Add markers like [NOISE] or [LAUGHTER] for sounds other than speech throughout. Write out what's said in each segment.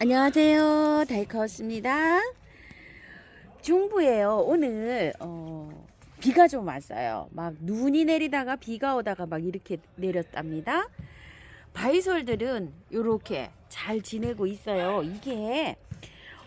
안녕하세요. 다이커스입니다. 중부에요. 오늘 어, 비가 좀 왔어요. 막 눈이 내리다가 비가 오다가 막 이렇게 내렸답니다. 바이솔들은 이렇게 잘 지내고 있어요. 이게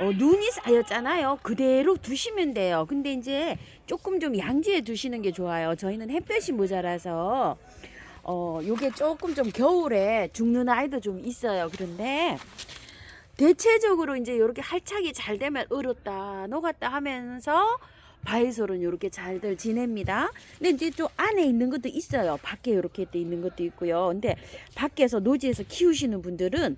어, 눈이 쌓였잖아요. 그대로 두시면 돼요. 근데 이제 조금 좀 양지에 두시는 게 좋아요. 저희는 햇볕이 모자라서 어, 요게 조금 좀 겨울에 죽는 아이도 좀 있어요. 그런데 대체적으로 이제 이렇게 할착이 잘 되면 얼었다 녹았다 하면서 바이솔은 이렇게 잘들 지냅니다. 근데 이제 좀 안에 있는 것도 있어요. 밖에 이렇게 돼 있는 것도 있고요. 근데 밖에서 노지에서 키우시는 분들은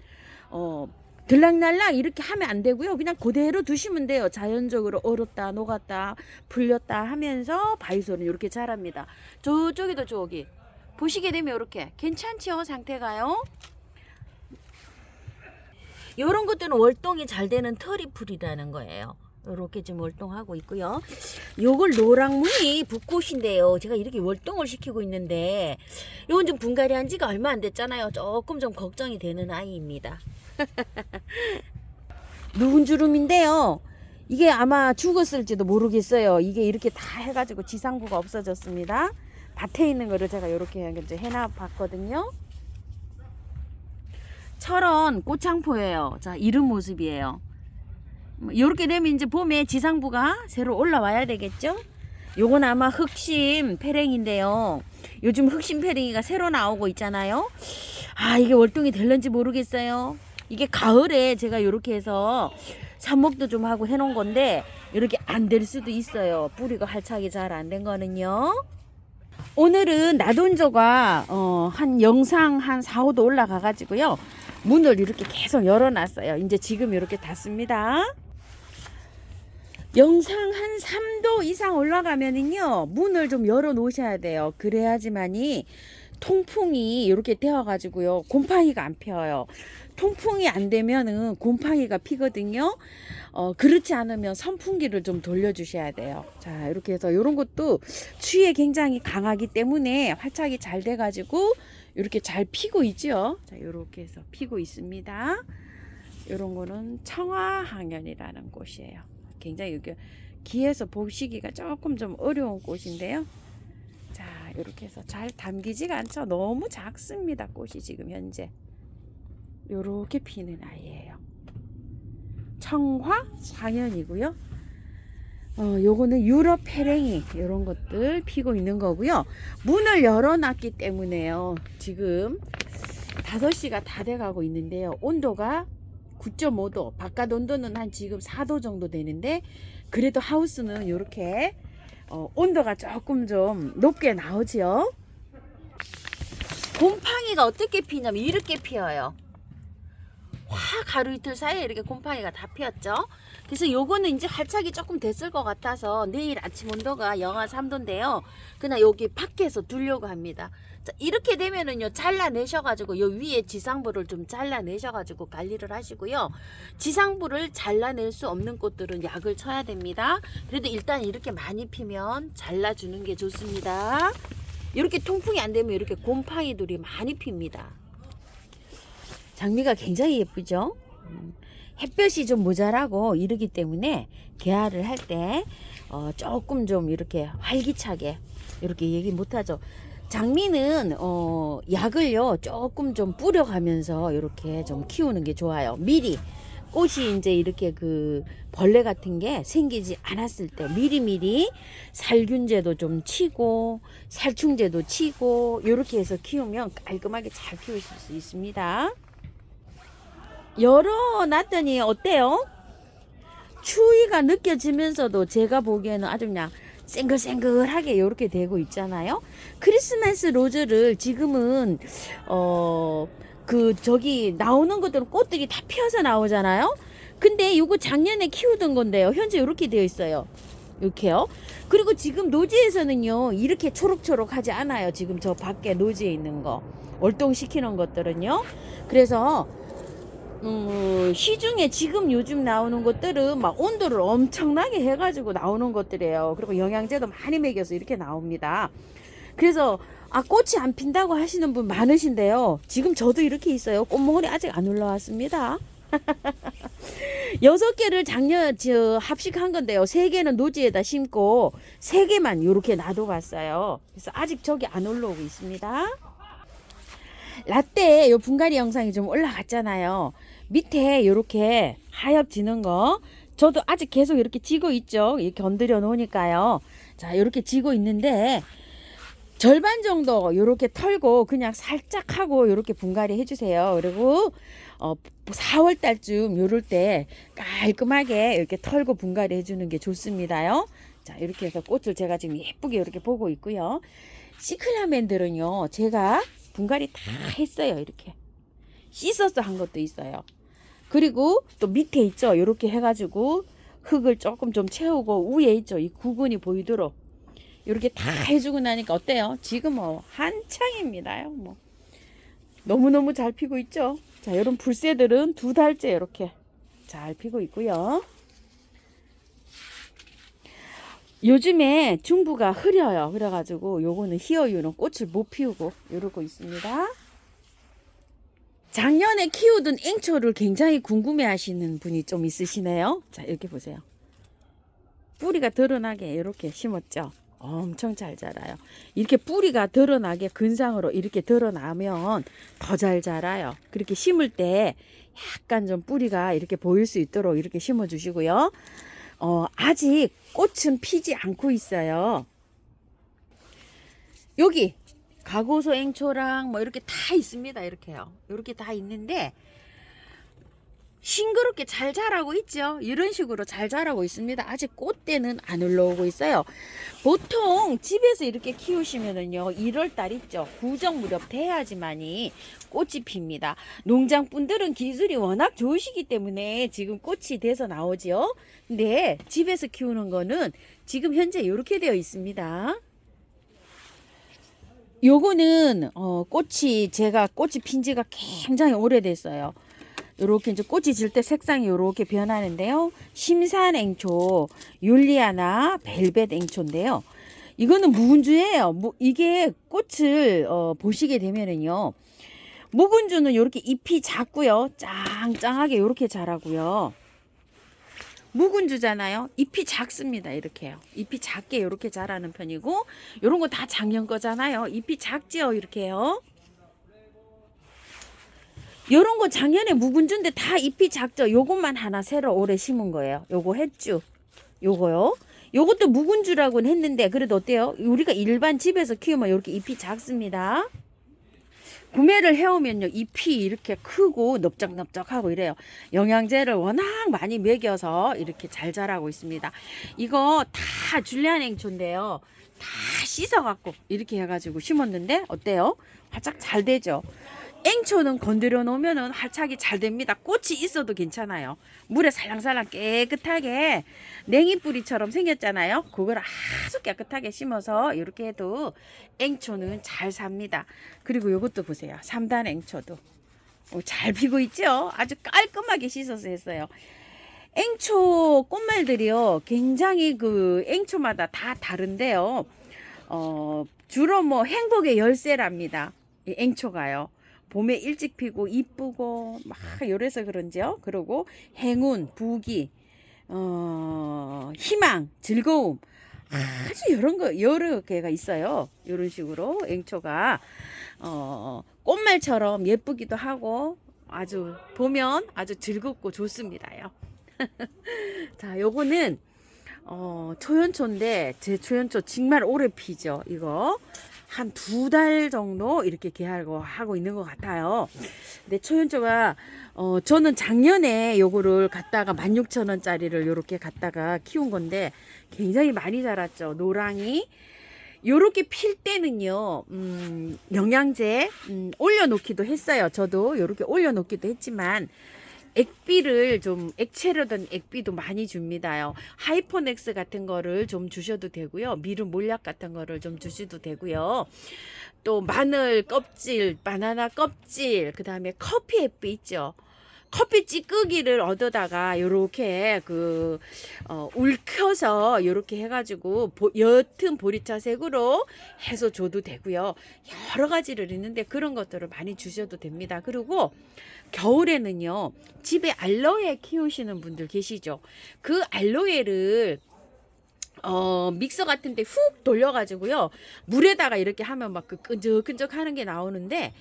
어 들락날락 이렇게 하면 안 되고요. 그냥 그대로 두시면 돼요. 자연적으로 얼었다 녹았다 풀렸다 하면서 바이솔은 이렇게 자랍니다. 저쪽에도 저기 보시게 되면 이렇게 괜찮죠 상태가요. 이런 것들은 월동이 잘 되는 터리풀이라는 거예요. 이렇게 지금 월동하고 있고요. 요걸 노랑무늬 붓꽃인데요. 제가 이렇게 월동을 시키고 있는데 요건 좀 분갈이 한 지가 얼마 안 됐잖아요. 조금 좀 걱정이 되는 아이입니다. [LAUGHS] 누군 주름인데요. 이게 아마 죽었을지도 모르겠어요. 이게 이렇게 다 해가지고 지상부가 없어졌습니다. 밭에 있는 거를 제가 이렇게 해놔 봤거든요. 철원 꽃창포예요. 자, 이런 모습이에요. 이렇게 되면 이제 봄에 지상부가 새로 올라와야 되겠죠? 요건 아마 흑심 패랭인데요. 요즘 흑심 패랭이가 새로 나오고 있잖아요. 아, 이게 월동이 될런지 모르겠어요. 이게 가을에 제가 이렇게 해서 삽목도 좀 하고 해놓은 건데 이렇게 안 될 수도 있어요. 뿌리가 활착이 잘 안 된 거는요. 오늘은 나돈저가 어, 한 영상 한 4, 5도 올라가 가지고요. 문을 이렇게 계속 열어놨어요. 이제 지금 이렇게 닫습니다. 영상 한 3도 이상 올라가면은요, 문을 좀 열어 놓으셔야 돼요. 그래야지만이 통풍이 이렇게 되어가지고요, 곰팡이가 안 펴요. 통풍이 안 되면은 곰팡이가 피거든요. 어, 그렇지 않으면 선풍기를 좀 돌려주셔야 돼요. 자, 이렇게 해서 이런 것도 추위에 굉장히 강하기 때문에 활착이 잘 돼가지고 이렇게 잘 피고 있죠. 자, 이렇게 해서 피고 있습니다. 이런 거는 청화항연이라는 꽃이에요. 굉장히 여기 기에서 보시기가 조금 좀 어려운 꽃인데요. 자, 이렇게 해서 잘 담기지가 않죠. 너무 작습니다. 꽃이 지금 현재. 요렇게 피는 아이예요. 청화 황연이고요. 어, 요거는 유럽 페랭이 이런 것들 피고 있는 거고요. 문을 열어놨기 때문에요. 지금 5시가 다 돼가고 있는데요. 온도가 9.5도, 바깥 온도는 한 지금 4도 정도 되는데 그래도 하우스는 이렇게 어, 온도가 조금 좀 높게 나오지요. 곰팡이가 어떻게 피냐면 이렇게 피어요. 확 하루 이틀 사이에 이렇게 곰팡이가 다 피었죠. 그래서 요거는 이제 활착이 조금 됐을 것 같아서 내일 아침 온도가 영하 3도인데요. 그냥 여기 밖에서 두려고 합니다. 자, 이렇게 되면은요, 잘라내셔가지고, 요 위에 지상부를 좀 잘라내셔가지고 관리를 하시고요. 지상부를 잘라낼 수 없는 꽃들은 약을 쳐야 됩니다. 그래도 일단 이렇게 많이 피면 잘라주는 게 좋습니다. 이렇게 통풍이 안 되면 이렇게 곰팡이들이 많이 핍니다. 장미가 굉장히 예쁘죠? 음, 햇볕이 좀 모자라고 이러기 때문에 개화를 할때 어, 조금 좀 이렇게 활기차게 이렇게 얘기 못하죠. 장미는 어, 약을요 조금 좀 뿌려가면서 이렇게 좀 키우는 게 좋아요. 미리 꽃이 이제 이렇게 그 벌레 같은 게 생기지 않았을 때 미리미리 살균제도 좀 치고 살충제도 치고 이렇게 해서 키우면 깔끔하게 잘 키우실 수 있습니다. 열어놨더니 어때요? 추위가 느껴지면서도 제가 보기에는 아주 그냥 쌩글쌩글하게 이렇게 되고 있잖아요. 크리스마스 로즈를 지금은 어 그 저기 나오는 것들은 꽃들이 다 피어서 나오잖아요. 근데 이거 작년에 키우던 건데요. 현재 이렇게 되어 있어요. 이렇게요. 그리고 지금 노지에서는요 이렇게 초록초록하지 않아요. 지금 저 밖에 노지에 있는 거 월동시키는 것들은요. 그래서 음, 시중에 지금 요즘 나오는 것들은 막 온도를 엄청나게 해가지고 나오는 것들이에요. 그리고 영양제도 많이 먹여서 이렇게 나옵니다. 그래서 아 꽃이 안 핀다고 하시는 분 많으신데요. 지금 저도 이렇게 있어요. 꽃몽울이 아직 안 올라왔습니다. [LAUGHS] 여섯 개를 작년 저 합식한 건데요. 세 개는 노지에다 심고 세 개만 이렇게 놔둬봤어요. 그래서 아직 저기 안 올라오고 있습니다. 라떼 요 분갈이 영상이 좀 올라갔잖아요. 밑에 이렇게 하엽지는 거 저도 아직 계속 이렇게 지고 있죠. 건드려 놓으니까요. 자 이렇게 지고 있는데 절반 정도 이렇게 털고 그냥 살짝 하고 이렇게 분갈이 해주세요. 그리고 어 4월 달쯤 요럴 때 깔끔하게 이렇게 털고 분갈이 해주는 게 좋습니다요. 자 이렇게 해서 꽃을 제가 지금 예쁘게 이렇게 보고 있고요. 시클라멘들은요 제가 분갈이 다 했어요 이렇게 씻어서 한 것도 있어요. 그리고 또 밑에 있죠 이렇게 해가지고 흙을 조금 좀 채우고 위에 있죠 이 구근이 보이도록 이렇게 다 해주고 나니까 어때요? 지금 뭐 한창입니다요. 뭐 너무 너무 잘 피고 있죠. 자, 이런 불새들은 두 달째 이렇게 잘 피고 있고요. 요즘에 중부가 흐려요. 그래가지고 요거는 희어유는 꽃을 못 피우고 이러고 있습니다. 작년에 키우던 앵초를 굉장히 궁금해 하시는 분이 좀 있으시네요. 자, 이렇게 보세요. 뿌리가 드러나게 이렇게 심었죠. 엄청 잘 자라요. 이렇게 뿌리가 드러나게 근상으로 이렇게 드러나면 더 잘 자라요. 그렇게 심을 때 약간 좀 뿌리가 이렇게 보일 수 있도록 이렇게 심어 주시고요. 어, 아직 꽃은 피지 않고 있어요. 여기 가고소 앵초랑 뭐 이렇게 다 있습니다. 이렇게요. 이렇게 다 있는데 싱그럽게 잘 자라고 있죠. 이런 식으로 잘 자라고 있습니다. 아직 꽃대는 안 올라오고 있어요. 보통 집에서 이렇게 키우시면은요, 1월 달 있죠. 구정 무렵 돼야지만이 꽃이 핍니다. 농장 분들은 기술이 워낙 좋으시기 때문에 지금 꽃이 돼서 나오죠. 근데 집에서 키우는 거는 지금 현재 이렇게 되어 있습니다. 요거는 어, 꽃이 제가 꽃이 핀 지가 굉장히 오래됐어요. 요렇게 이제 꽃이 질 때 색상이 요렇게 변하는데요. 심산 앵초, 율리아나 벨벳 앵초인데요. 이거는 묵은주예요. 무- 이게 꽃을 어, 보시게 되면은요. 묵은주는 요렇게 잎이 작고요. 짱짱하게 요렇게 자라고요. 묵은주잖아요. 잎이 작습니다. 이렇게요. 잎이 작게 이렇게 자라는 편이고 요런 거 다 작년 거잖아요. 잎이 작지요. 이렇게요. 요런 거 작년에 묵은주인데 다 잎이 작죠. 요것만 하나 새로 올해 심은 거예요. 요거 했죠. 요거요. 요것도 묵은주라고는 했는데 그래도 어때요? 우리가 일반 집에서 키우면 이렇게 잎이 작습니다. 구매를 해오면요 잎이 이렇게 크고 넓적넓적하고 이래요. 영양제를 워낙 많이 먹여서 이렇게 잘 자라고 있습니다. 이거 다 줄리안 앵초인데요. 다 씻어갖고 이렇게 해가지고 심었는데 어때요? 활짝 잘 되죠 앵초는 건드려 놓으면은 활착이 잘 됩니다. 꽃이 있어도 괜찮아요. 물에 살랑살랑 깨끗하게 냉이 뿌리처럼 생겼잖아요. 그걸 아주 깨끗하게 심어서 이렇게 해도 앵초는 잘 삽니다. 그리고 이것도 보세요. 삼단 앵초도 어, 잘 피고 있죠. 아주 깔끔하게 씻어서 했어요. 앵초 꽃말들이요. 굉장히 그 앵초마다 다 다른데요. 어, 주로 뭐 행복의 열쇠랍니다. 이 앵초가요. 봄에 일찍 피고 이쁘고 막 요래서 그런지요. 그리고 행운, 부기, 어, 희망, 즐거움 아주 이런 거 여러 개가 있어요. 이런 식으로 앵초가 어, 꽃말처럼 예쁘기도 하고 아주 보면 아주 즐겁고 좋습니다요. [LAUGHS] 자, 요거는 어, 초연초인데 제 초연초 정말 오래 피죠. 이거 한 두 달 정도 이렇게 개하고 하고 있는 것 같아요. 근데 초연초가 어, 저는 작년에 요거를 갖다가 16,000원짜리를 요렇게 갖다가 키운 건데 굉장히 많이 자랐죠. 노랑이 요렇게 필 때는요, 음, 영양제, 음, 올려놓기도 했어요. 저도 요렇게 올려놓기도 했지만, 액비를 좀 액체로든 액비도 많이 줍니다요. 하이포넥스 같은 거를 좀 주셔도 되고요. 미름 몰약 같은 거를 좀 주셔도 되고요. 또 마늘 껍질, 바나나 껍질, 그 다음에 커피 액비 있죠. 커피 찌꺼기를 얻어다가 요렇게 그 어, 울켜서 요렇게 해가지고 보, 옅은 보리차 색으로 해서 줘도 되고요. 여러 가지를 있는데 그런 것들을 많이 주셔도 됩니다. 그리고 겨울에는요 집에 알로에 키우시는 분들 계시죠. 그 알로에를 어 믹서 같은데 훅 돌려가지고요 물에다가 이렇게 하면 막 그 끈적끈적 하는 게 나오는데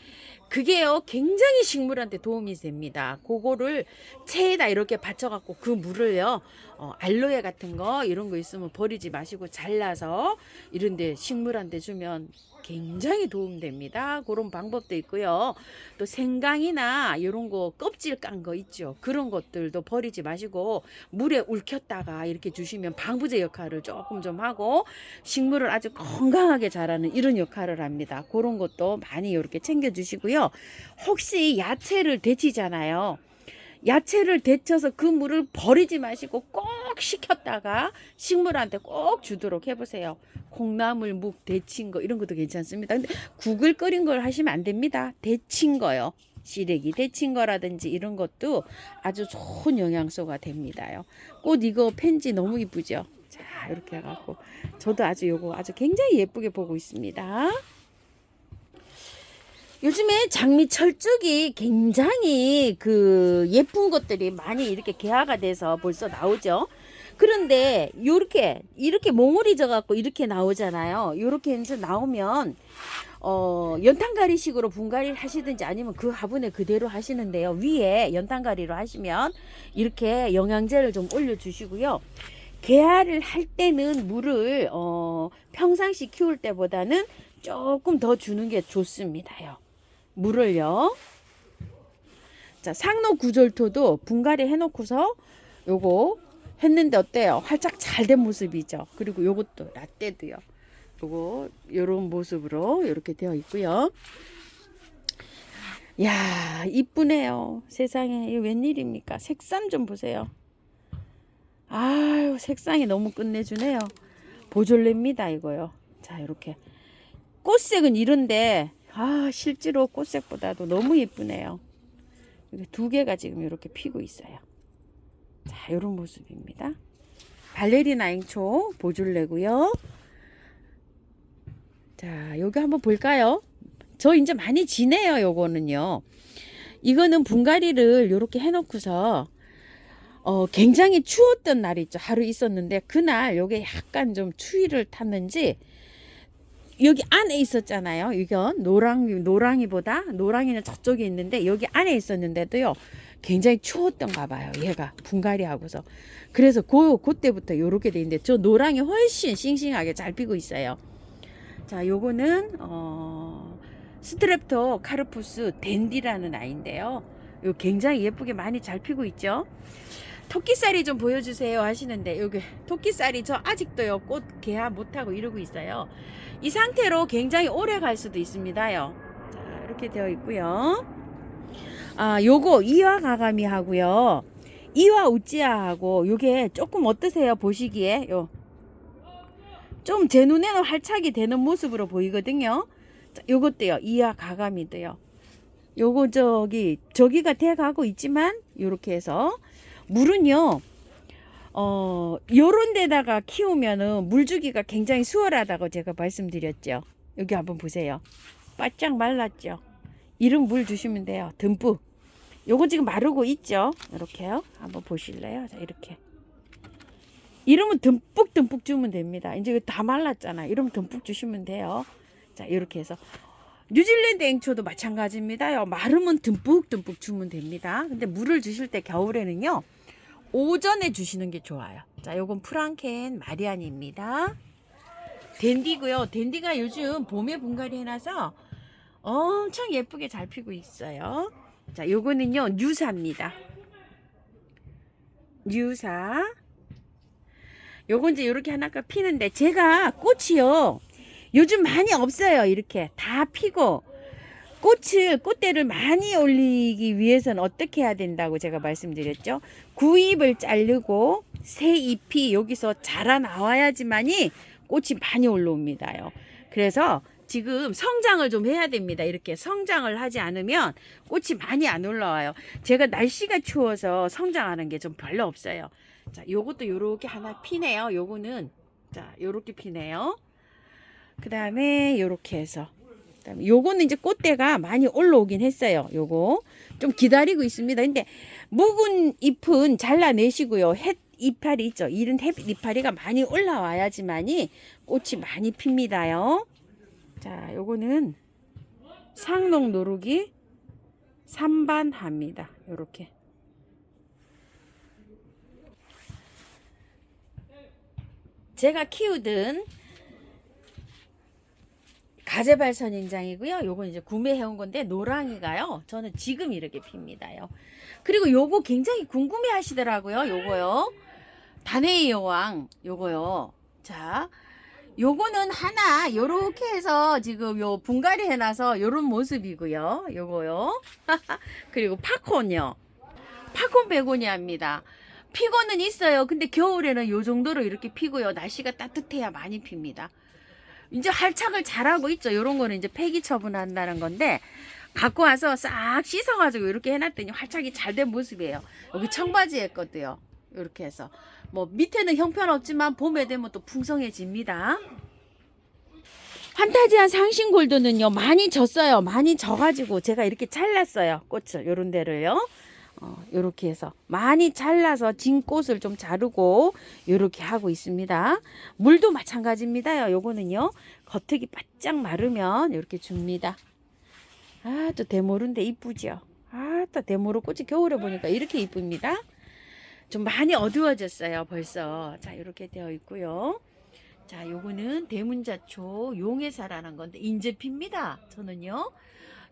그게요 굉장히 식물한테 도움이 됩니다. 그거를 체에다 이렇게 받쳐갖고 그 물을요 어, 알로에 같은 거 이런 거 있으면 버리지 마시고 잘라서 이런데 식물한테 주면 굉장히 도움됩니다. 그런 방법도 있고요. 또 생강이나 이런 거 껍질 깐 거 있죠. 그런 것들도 버리지 마시고 물에 울켰다가 이렇게 주시면 방부제 역할을 조금 좀 하고 식물을 아주 건강하게 자라는 이런 역할을 합니다. 그런 것도 많이 이렇게 챙겨 주시고요. 혹시 야채를 데치잖아요. 야채를 데쳐서 그 물을 버리지 마시고 꼭 식혔다가 식물한테 꼭 주도록 해보세요. 콩나물, 묵 데친 거 이런 것도 괜찮습니다. 근데 국을 끓인 걸 하시면 안 됩니다. 데친 거요. 시래기 데친 거라든지 이런 것도 아주 좋은 영양소가 됩니다요. 꽃 이거 펜지 너무 이쁘죠? 자, 이렇게 해갖고 저도 아주 요거 아주 굉장히 예쁘게 보고 있습니다. 요즘에 장미철 쪽이 굉장히 그 예쁜 것들이 많이 이렇게 개화가 돼서 벌써 나오죠. 그런데 요렇게 이렇게 몽울이 져갖고 이렇게 나오잖아요. 요렇게 해서 나오면 어 연탄가리식으로 분갈이를 하시든지 아니면 그 화분에 그대로 하시는데요. 위에 연탄가리로 하시면 이렇게 영양제를 좀 올려주시고요. 개화를 할 때는 물을 어 평상시 키울 때보다는 조금 더 주는 게 좋습니다요. 물을요. 자, 상로 구절토도 분갈이 해놓고서 요거 했는데 어때요? 활짝 잘 된 모습이죠. 그리고 요것도 라떼도요. 요거 요런 모습으로 이렇게 되어 있고요. 야, 이쁘네요. 세상에 이게 웬일입니까? 색상 좀 보세요. 아유, 색상이 너무 끝내주네요. 보졸레입니다, 이거요. 자, 이렇게. 꽃색은 이런데 아 실제로 꽃색보다도 너무 예쁘네요. 두 개가 지금 이렇게 피고 있어요. 자, 이런 모습입니다. 발레리나 앵초 보줄래고요. 자, 여기 한번 볼까요? 저 이제 많이 지네요, 요거는요. 이거는 분갈이를 이렇게 해놓고서 어, 굉장히 추웠던 날이 있죠. 하루 있었는데 그날 요게 약간 좀 추위를 탔는지 여기 안에 있었잖아요. 이건 노랑이 노랑이보다 노랑이는 저쪽에 있는데 여기 안에 있었는데도요. 굉장히 추웠던가 봐요. 얘가 분갈이 하고서. 그래서 그 그때부터 요렇게 돼 있는데 저 노랑이 훨씬 싱싱하게 잘 피고 있어요. 자, 요거는 어 스트랩토 카르푸스 댄디라는 아이인데요. 요 굉장히 예쁘게 많이 잘 피고 있죠. 토끼살이 좀 보여주세요 하시는데 여기 토끼살이 저 아직도요 꽃 개화 못하고 이러고 있어요. 이 상태로 굉장히 오래 갈 수도 있습니다요. 자 이렇게 되어 있고요. 아 요거 이화 가가미 하고요. 이화 우찌아 하고 요게 조금 어떠세요 보시기에? 요. 좀 제 눈에는 활착이 되는 모습으로 보이거든요. 자, 요것도요 이화 가가미도요. 요거 저기 저기가 돼 가고 있지만 요렇게 해서 물은요, 어, 요런 데다가 키우면은 물 주기가 굉장히 수월하다고 제가 말씀드렸죠. 여기 한번 보세요. 바짝 말랐죠. 이런 물 주시면 돼요. 듬뿍. 요거 지금 마르고 있죠. 이렇게요. 한번 보실래요? 자, 이렇게. 이러면 듬뿍 듬뿍 주면 됩니다. 이제 다 말랐잖아. 이러면 듬뿍 주시면 돼요. 자, 이렇게 해서. 뉴질랜드 앵초도 마찬가지입니다 요. 마르면 듬뿍 듬뿍 주면 됩니다. 근데 물을 주실 때 겨울에는요. 오전에 주시는 게 좋아요. 자, 요건 프랑켄 마리안입니다. 댄디고요. 댄디가 요즘 봄에 분갈이 해놔서 엄청 예쁘게 잘 피고 있어요. 자, 요거는요. 뉴사입니다. 뉴사. 요건 이제 요렇게 하나가 피는데 제가 꽃이요. 요즘 많이 없어요. 이렇게 다 피고 꽃을 꽃대를 많이 올리기 위해서는 어떻게 해야 된다고 제가 말씀드렸죠. 구잎을 자르고 새 잎이 여기서 자라 나와야지만이 꽃이 많이 올라옵니다요. 그래서 지금 성장을 좀 해야 됩니다. 이렇게 성장을 하지 않으면 꽃이 많이 안 올라와요. 제가 날씨가 추워서 성장하는 게 좀 별로 없어요. 자, 요것도 요렇게 하나 피네요. 요거는 자, 요렇게 피네요. 그 다음에 요렇게 해서 그다음에 요거는 이제 꽃대가 많이 올라오긴 했어요. 요거 좀 기다리고 있습니다. 근데 묵은 잎은 잘라내시고요. 햇 이파리 있죠. 이른 햇 이파리가 많이 올라와야지만이 꽃이 많이 핍니다요. 자, 요거는 상록 노루기 삼반합니다. 요렇게. 제가 키우던 가재발 선 인장이고요. 요건 이제 구매해온 건데 노랑이가요. 저는 지금 이렇게 핍니다요. 그리고 요거 굉장히 궁금해 하시더라고요. 요거요. 단해의 여왕 요거요. 자, 요거는 하나 요렇게 해서 지금 요 분갈이 해놔서 요런 모습이고요. 요거요. [LAUGHS] 그리고 팝콘요. 팝콘 베고니아입니다. 피고는 있어요. 근데 겨울에는 요 정도로 이렇게 피고요. 날씨가 따뜻해야 많이 핍니다. 이제 활착을 잘하고 있죠. 요런 거는 이제 폐기 처분한다는 건데 갖고 와서 싹 씻어가지고 이렇게 해놨더니 활착이 잘 된 모습이에요. 여기 청바지에 것도요. 이렇게 해서 뭐 밑에는 형편없지만 봄에 되면 또 풍성해집니다. 판타지한 상신 골드는요 많이 졌어요. 많이 져가지고 제가 이렇게 잘랐어요. 꽃을 요런 데를요. 어, 요렇게 해서 많이 잘라서 진 꽃을 좀 자르고 요렇게 하고 있습니다. 물도 마찬가지입니다요. 요거는요 겉흙이 바짝 마르면 이렇게 줍니다. 아 또 대모른데 이쁘죠. 아 또 대모르 꽃이 겨울에 보니까 이렇게 이쁩니다. 좀 많이 어두워졌어요 벌써. 자 이렇게 되어 있고요. 자 요거는 대문자초 용해사라는 건데 인제 핍니다. 저는요.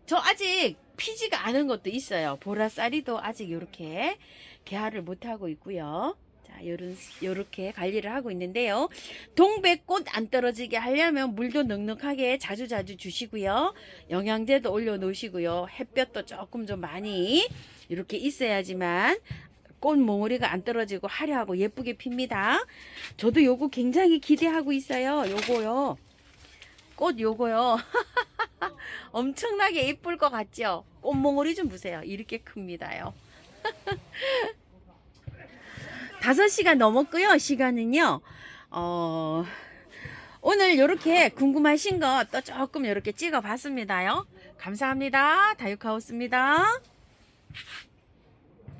저 아직 피지가 않은 것도 있어요. 보라쌀이도 아직 이렇게 개화를 못 하고 있고요. 자, 요런 요렇게 관리를 하고 있는데요. 동백꽃 안 떨어지게 하려면 물도 넉넉하게 자주 자주 주시고요. 영양제도 올려 놓으시고요. 햇볕도 조금 좀 많이 이렇게 있어야지만 꽃 몽우리가 안 떨어지고 화려하고 예쁘게 핍니다. 저도 요거 굉장히 기대하고 있어요. 요거요. 꽃 요거요. [LAUGHS] [LAUGHS] 엄청나게 예쁠 것 같죠? 꽃몽오리 좀 보세요. 이렇게 큽니다요. [LAUGHS] 5시간 넘었고요. 시간은요. 어, 오늘 이렇게 궁금하신 거 또 조금 이렇게 찍어 봤습니다요. 감사합니다. 다육하우스입니다.